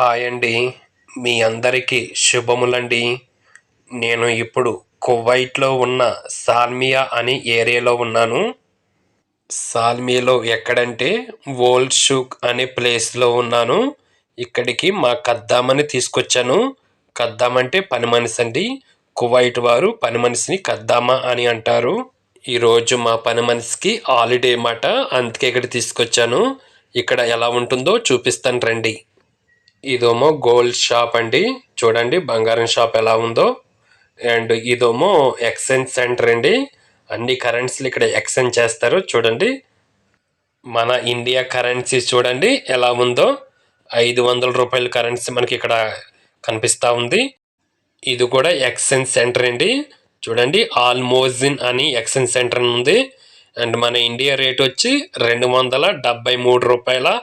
Hi అండి మీ అందరికీ శుభములండి. నేను ఇప్పుడు కువైట్లో ఉన్న సాల్మియా అనే ఏరియాలో ఉన్నాను. సాల్మియాలో ఎక్కడంటే ఓల్డ్ షూక్ అనే ప్లేస్లో ఉన్నాను. ఇక్కడికి మా కద్దామని తీసుకొచ్చాను. కద్దాం అంటే పని మనిషి అండి కువైట్ వారు పని మనిషిని కద్దామా అని అంటారు. ఈరోజు మా పని మనిషికి హాలిడే మాట. అందుకే ఇక్కడ తీసుకొచ్చాను. ఇక్కడ ఎలా ఉంటుందో చూపిస్తాను రండి. ఇదేమో గోల్డ్ షాప్ అండి. చూడండి బంగారం షాప్ ఎలా ఉందో. అండ్ ఇదేమో ఎక్స్చేంజ్ సెంటర్ అండి. అన్ని కరెన్సీలు ఇక్కడ ఎక్స్చేంజ్ చేస్తారు. చూడండి మన ఇండియా కరెన్సీ చూడండి ఎలా ఉందో. ఐదు వందల రూపాయల కరెన్సీ మనకి ఇక్కడ కనిపిస్తూ ఉంది. ఇది కూడా ఎక్స్చేంజ్ సెంటర్ అండి. చూడండి ఆల్మోజిన్ అని ఎక్స్చేంజ్ సెంటర్ అని ఉంది. అండ్ మన ఇండియా రేట్ వచ్చి రెండు వందల డెబ్బై మూడు రూపాయల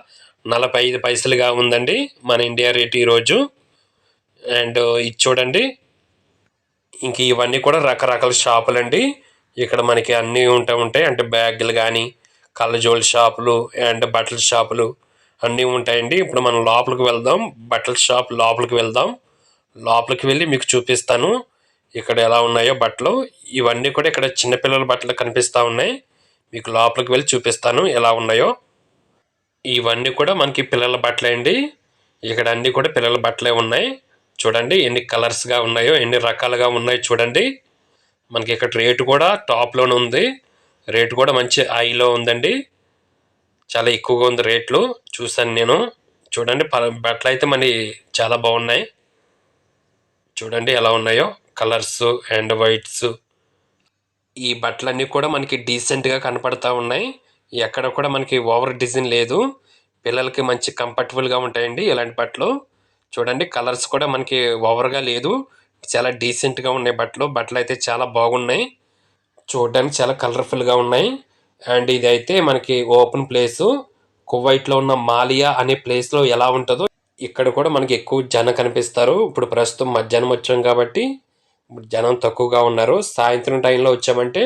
నలభై ఐదు పైసలుగా ఉందండి మన ఇండియా రేట్ ఈరోజు. అండ్ ఇది చూడండి ఇంక ఇవన్నీ కూడా రకరకాల షాపులు అండి ఇక్కడ మనకి అన్నీ ఉంటూ ఉంటాయి. అంటే బ్యాగులు కానీ కళ్ళజోళ్ళ షాపులు అండ్ బట్టల షాపులు అన్నీ ఉంటాయండి. ఇప్పుడు మనం లోపలికి వెళ్దాం. బట్టల షాప్ లోపలికి వెళ్దాం. లోపలికి వెళ్ళి మీకు చూపిస్తాను. ఇక్కడ ఎలా ఉన్నాయో బట్టలు. ఇవన్నీ కూడా ఇక్కడ చిన్నపిల్లల బట్టలు కనిపిస్తూ ఉన్నాయి. మీకు లోపలికి వెళ్ళి చూపిస్తాను ఎలా ఉన్నాయో. ఇవన్నీ కూడా మనకి పిల్లల బట్టలే అండి. ఇక్కడ అన్నీ కూడా పిల్లల బట్టలే ఉన్నాయి. చూడండి ఎన్ని కలర్స్గా ఉన్నాయో ఎన్ని రకాలుగా ఉన్నాయో చూడండి. మనకి ఇక్కడ రేటు కూడా టాప్లోనే ఉంది. రేటు కూడా మంచి హైలో ఉందండి. చాలా ఎక్కువగా ఉంది రేట్లు. చూశాను నేను. చూడండి ప- బట్టలు అయితే మరి చాలా బాగున్నాయి. చూడండి ఎలా ఉన్నాయో. కలర్స్ అండ్ వైట్స్ ఈ బట్టలన్నీ కూడా మనకి డీసెంట్గా కనపడతా ఉన్నాయి. ఎక్కడ కూడా మనకి ఓవర్ డిజైన్ లేదు. పిల్లలకి మంచి కంఫర్టబుల్గా ఉంటాయండి ఇలాంటి బట్టలు. చూడండి కలర్స్ కూడా మనకి ఓవర్గా లేదు. చాలా డీసెంట్గా ఉన్నాయి బట్టలు. బట్టలు అయితే చాలా బాగున్నాయి. చూడడానికి చాలా కలర్ఫుల్గా ఉన్నాయి. అండ్ ఇది అయితే మనకి ఓపెన్ ప్లేసు. కువైట్లో ఉన్న మాలియా అనే ప్లేస్లో ఎలా ఉంటుందో ఇక్కడ కూడా మనకి ఎక్కువ జనం కనిపిస్తారు. ఇప్పుడు ప్రస్తుతం మధ్యాహ్నం వచ్చాం కాబట్టి జనం తక్కువగా ఉన్నారు. సాయంత్రం టైంలో వచ్చామంటే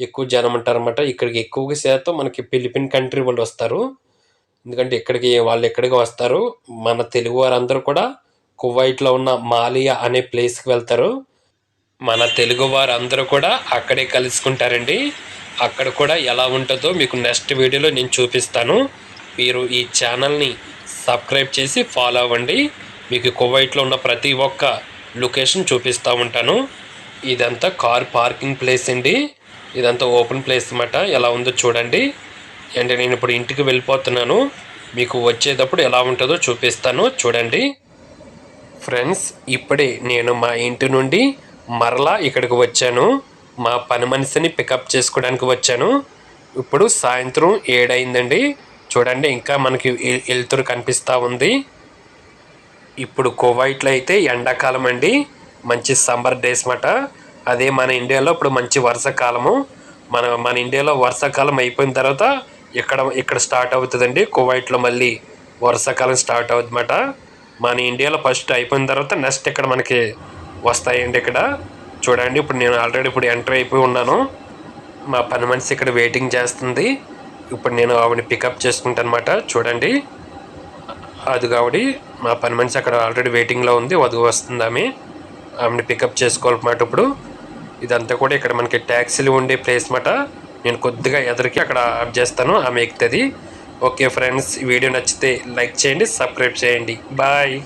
ఎక్కువ జనం ఉంటారు అనమాట ఇక్కడికి ఎక్కువగా శాతం మనకి ఫిలిపిన్ కంట్రీ వాళ్ళు వస్తారు. ఎందుకంటే ఇక్కడికి వాళ్ళు ఎక్కడికి వస్తారు? మన తెలుగు వారందరూ కూడా కువైట్లో ఉన్న మాలియా అనే ప్లేస్కి వెళ్తారు. మన తెలుగు వారందరూ కూడా అక్కడే కలుసుకుంటారండి. అక్కడ కూడా ఎలా ఉంటుందో మీకు నెక్స్ట్ వీడియోలో నేను చూపిస్తాను. మీరు ఈ ఛానల్ని సబ్స్క్రైబ్ చేసి ఫాలో అవ్వండి. మీకు కువైట్లో ఉన్న ప్రతి ఒక్క లొకేషన్ చూపిస్తూ ఉంటాను. ఇదంతా కార్ పార్కింగ్ ప్లేస్ అండి. ఇదంతా ఓపెన్ ప్లేస్ అన్నమాట. ఎలా ఉందో చూడండి. అండ్ నేను ఇప్పుడు ఇంటికి వెళ్ళిపోతున్నాను. మీకు వచ్చేటప్పుడు ఎలా ఉంటుందో చూపిస్తాను. చూడండి. ఫ్రెండ్స్ ఇప్పుడే నేను మా ఇంటి నుండి మరలా ఇక్కడికి వచ్చాను. మా పని మనిషిని పికప్ చేసుకోవడానికి వచ్చాను. ఇప్పుడు సాయంత్రం ఏడైందండి. చూడండి ఇంకా మనకి వెలుతురు కనిపిస్తూ ఉంది. ఇప్పుడు కువైట్లో అయితే ఎండాకాలం అండి. మంచి సమ్మర్ డేస్ మాట అదే మన ఇండియాలో ఇప్పుడు మంచి వర్షాకాలము మన మన ఇండియాలో వర్షాకాలం అయిపోయిన తర్వాత ఇక్కడ ఇక్కడ స్టార్ట్ అవుతుందండి? కువైట్లో మళ్ళీ వర్షాకాలం స్టార్ట్ అవుతుందన్నమాట. మన ఇండియాలో ఫస్ట్ అయిపోయిన తర్వాత నెక్స్ట్ ఇక్కడ మనకి వస్తాయండి ఇక్కడ? చూడండి ఇప్పుడు నేను ఆల్రెడీ ఇప్పుడు ఎంటర్ అయిపోయి ఉన్నాను. మా పని మనిషి ఇక్కడ వెయిటింగ్ చేస్తుంది. ఇప్పుడు నేను ఆవిడ పికప్ చేసుకుంటాను అనమాట చూడండి. అది కాబట్టి మా పని మనిషి అక్కడ ఆల్రెడీ వెయిటింగ్లో ఉంది. వధువు వస్తుంది ఆమె. ఆమెను పికప్ చేసుకోవాలన్నమాట ఇప్పుడు. ఇదంతా కూడా ఇక్కడ మనకి ట్యాక్సీలు ఉండే ప్లేస్ మాట నేను కొద్దిగా ఎదురికి అక్కడ ఆప్ చేస్తాను ఆమె ఎక్కుతుంది. ఓకే ఫ్రెండ్స్ వీడియో నచ్చితే లైక్ చేయండి సబ్స్క్రైబ్ చేయండి. బాయ్.